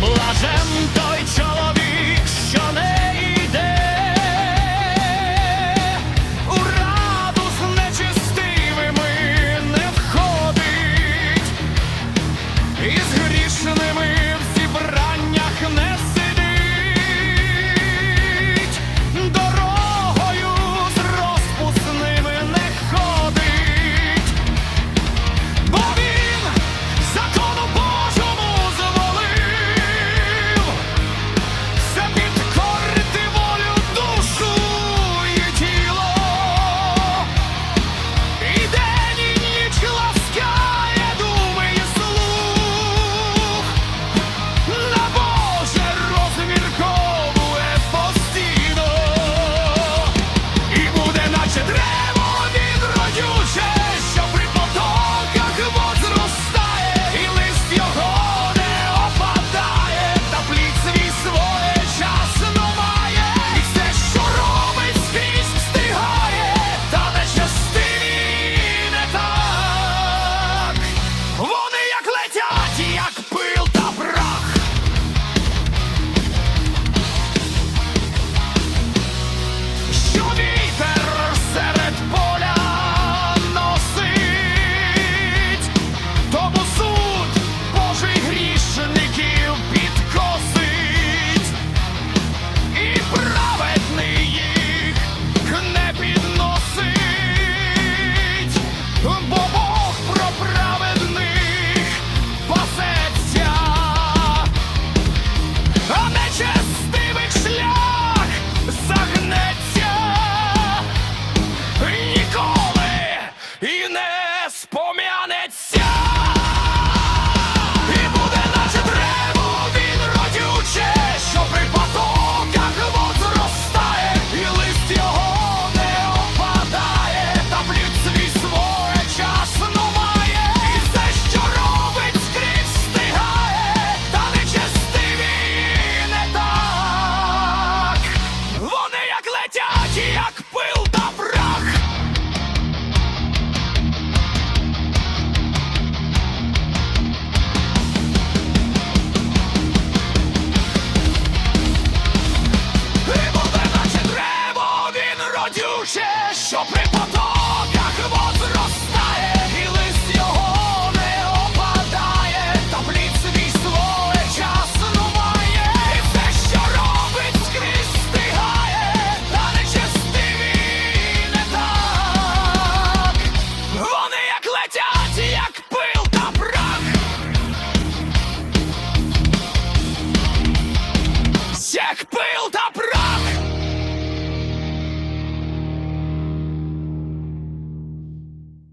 Blażem Deutscher Russian колюче, що при потоках возростає, і лист його не опадає, та плід свій своє часу має, і все, що робить, скрізь стигає, та нечестиві не так. Вони як летять, як пил та прах. Як пил та прах.